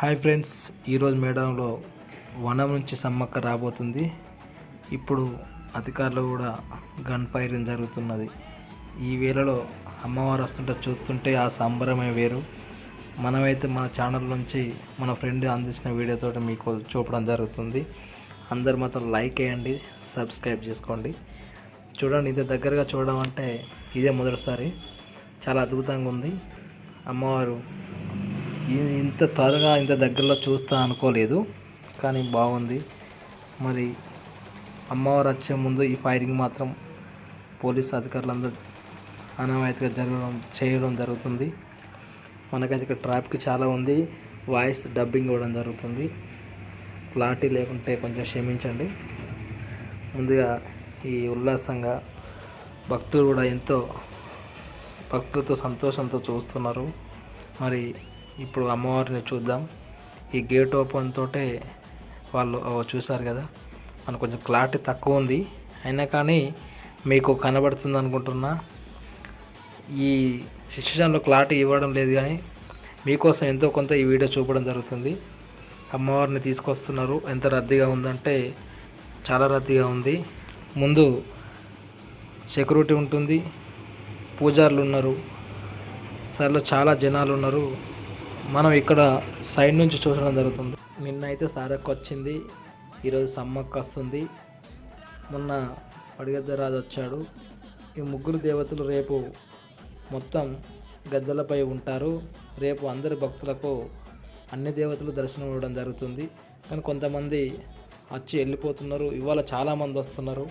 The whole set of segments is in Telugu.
హాయ్ ఫ్రెండ్స్ ఈరోజు మేడంలో వనం నుంచి సమ్మక్క రాబోతుంది. ఇప్పుడు అధికారులు కూడా గన్ ఫైరింగ్ జరుగుతున్నది. ఈ వేళలో అమ్మవారు వస్తుంటే చూస్తుంటే ఆ సంబరమే వేరు. మనమైతే మన ఛానల్ నుంచి మన ఫ్రెండ్ అందించిన వీడియోతో మీకు చూపడం జరుగుతుంది. అందరు మాత్రం లైక్ వేయండి సబ్స్క్రైబ్ చేసుకోండి. చూడండి ఇదే దగ్గరగా చూడడం అంటే ఇదే మొదటిసారి. చాలా అద్భుతంగా ఉంది. అమ్మవారు ఇంత త్వరగా ఇంత దగ్గరలో చూస్తా అనుకోలేదు కానీ బాగుంది. మరి అమ్మవారు వచ్చే ముందు ఈ ఫైరింగ్ మాత్రం పోలీస్ అధికారులందరూ అనామయతగా జరగడం చేయడం జరుగుతుంది. మనకైతే ఇక్కడ ట్రాఫిక్ చాలా ఉంది. వాయిస్ డబ్బింగ్ ఇవ్వడం జరుగుతుంది. క్లారిటీ లేకుంటే కొంచెం క్షమించండి. ముందుగా ఈ ఉల్లాసంగా భక్తులు కూడా ఎంతో భక్తులతో సంతోషంతో చూస్తున్నారు. మరి ఇప్పుడు అమ్మవారిని చూద్దాం. ఈ గేట్ ఓపెన్ తోటే వాళ్ళు చూసారు కదా? మనకు కొంచెం క్లారిటీ తక్కువ ఉంది. అయినా కానీ మీకు కనబడుతుంది అనుకుంటున్నా. ఈ సిచ్యువేషన్లో క్లారిటీ ఇవ్వడం లేదు కానీ మీకోసం ఎంతో కొంత ఈ వీడియో చూపడం జరుగుతుంది. అమ్మవారిని తీసుకొస్తున్నారు. ఎంత రద్దీగా ఉందంటే చాలా రద్దీగా ఉంది. ముందు సెక్యూరిటీ ఉంటుంది. పూజారులు ఉన్నారు. సర్లో చాలా జనాలు ఉన్నారు. మనం ఇక్కడ సైడ్ నుంచి చూడడం జరుగుతుంది. నిన్న అయితే సారక్క వచ్చింది. ఈరోజు సమ్మక్క వస్తుంది. మొన్న పడిగద్దరాజు వచ్చాడు. ఈ ముగ్గురు దేవతలు రేపు మొత్తం గద్దెలపై ఉంటారు. రేపు అందరి భక్తులకు అన్ని దేవతలు దర్శనం ఇవ్వడం జరుగుతుంది. కానీ కొంతమంది వచ్చి వెళ్ళిపోతున్నారు. ఇవాళ చాలామంది వస్తున్నారు.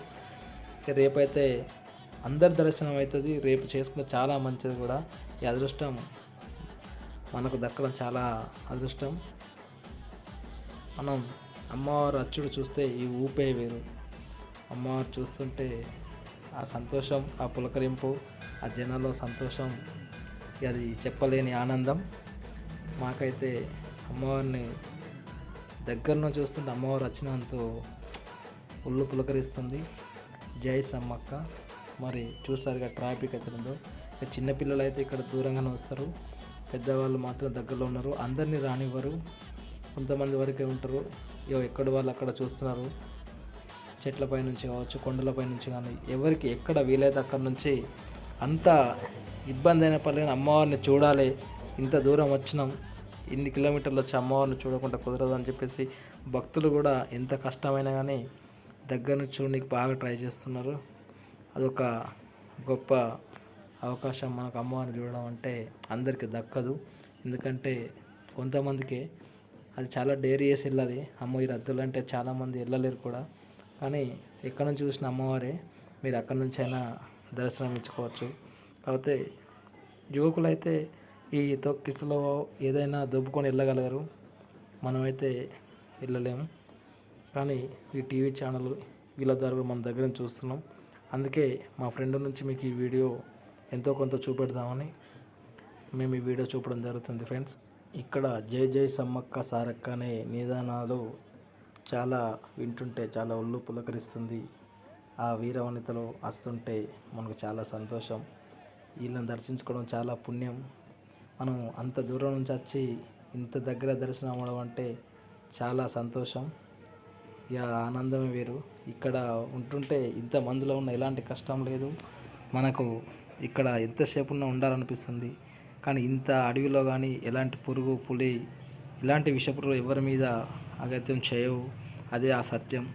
రేపైతే అందరి దర్శనం అవుతుంది. రేపు చేసుకున్న చాలా మంచిది కూడా. ఈ అదృష్టం మనకు దక్కడం చాలా అదృష్టం. మనం అమ్మవారు అచ్చుడు చూస్తే ఈ ఊపే వేరు. అమ్మవారు చూస్తుంటే ఆ సంతోషం ఆ పులకరింపు ఆ జనాల్లో సంతోషం అది చెప్పలేని ఆనందం. మాకైతే అమ్మవారిని దగ్గరను చూస్తుంటే అమ్మవారు వచ్చినంత ఒళ్ళు పులకరిస్తుంది. జై సమ్మక్క. మరి చూసారుగా ట్రాఫిక్ అయితే ఉందో ఇక చిన్నపిల్లలు అయితే ఇక్కడ దూరంగానే వస్తారు. పెద్దవాళ్ళు మాత్రం దగ్గరలో ఉన్నారు. అందరినీ రానివ్వరు. కొంతమంది వరకే ఉంటారు. ఇగో ఎక్కడ వాళ్ళు అక్కడ చూస్తున్నారు. చెట్లపై నుంచి కావచ్చు కొండలపై నుంచి కానీ ఎవరికి ఎక్కడ వీలైతే అక్కడ నుంచి అంత ఇబ్బంది అయిన పర్లేదు. అమ్మవారిని చూడాలి. ఇంత దూరం వచ్చినాం. ఇన్ని కిలోమీటర్లు వచ్చి అమ్మవారిని చూడకుండా కుదరదు అని చెప్పేసి భక్తులు కూడా ఎంత కష్టమైనా కానీ దగ్గర నుంచి చూడడానికి బాగా ట్రై చేస్తున్నారు. అదొక గొప్ప అవకాశం మనకు అమ్మవారిని చూడడం అంటే అందరికీ దక్కదు. ఎందుకంటే కొంతమందికి అది చాలా డేర్ చేసి వెళ్ళాలి. అమ్మ ఈ రద్దులు అంటే చాలామంది వెళ్ళలేరు కూడా. కానీ ఎక్కడ నుంచి చూసిన అమ్మవారే మీరు అక్కడి నుంచి అయినా దర్శనం ఇచ్చుకోవచ్చు. కాకపోతే యువకులు అయితే ఈ తొక్కిసులో ఏదైనా దొబ్బుకొని వెళ్ళగలగరు మనమైతే వెళ్ళలేము. కానీ ఈ టీవీ ఛానల్ వీళ్ళ ద్వారా మనం మన దగ్గర చూస్తున్నాం. అందుకే మా ఫ్రెండ్ నుంచి మీకు ఈ వీడియో ఎంతో కొంత చూపెడదామని మేము ఈ వీడియో చూపడం జరుగుతుంది ఫ్రెండ్స్. ఇక్కడ జై జై సమ్మక్క సారక్క అనే నిదానాలు చాలా వింటుంటే చాలా ఒళ్ళు పులకరిస్తుంది. ఆ వీరవనితలు వస్తుంటే మనకు చాలా సంతోషం. వీళ్ళని దర్శించుకోవడం చాలా పుణ్యం. మనం అంత దూరం నుంచి వచ్చి ఇంత దగ్గర దర్శనం అవ్వడం అంటే చాలా సంతోషం. ఇక ఆనందమే వేరు. ఇక్కడ ఉంటుంటే ఇంత మందిలో ఉన్న ఎలాంటి కష్టం లేదు. మనకు ఇక్కడ ఎంతసేపు ఉన్నా ఉండాలనిపిస్తుంది. కానీ ఇంత అడవిలో కానీ ఎలాంటి పురుగు పులి ఇలాంటి విషపురు ఎవరి మీద అగత్యం చేయవు. అదే ఆ సత్యం.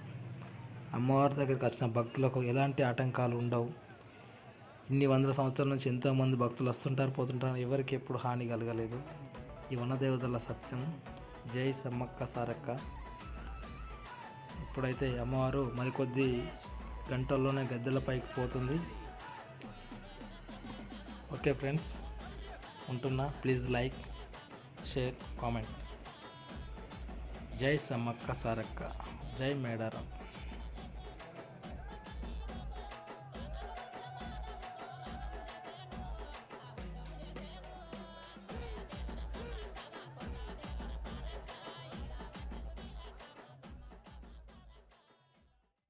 అమ్మవారి దగ్గరికి వచ్చిన భక్తులకు ఎలాంటి ఆటంకాలు ఉండవు. ఇన్ని వందల సంవత్సరాల నుంచి ఎంతోమంది భక్తులు వస్తుంటారు పోతుంటారు ఎవరికి ఎప్పుడు హాని కలగలేదు. ఈ వనదేవతల సత్యం. జై సమ్మక్క సారక్క. ఇప్పుడైతే అమ్మవారు మరికొద్ది గంటల్లోనే గద్దెలపైకి పోతుంది. ఓకే ఫ్రెండ్స్ ఉంటున్నా. Please like share comment. జై సమ్మక్క సారక్క. జై మేడారం.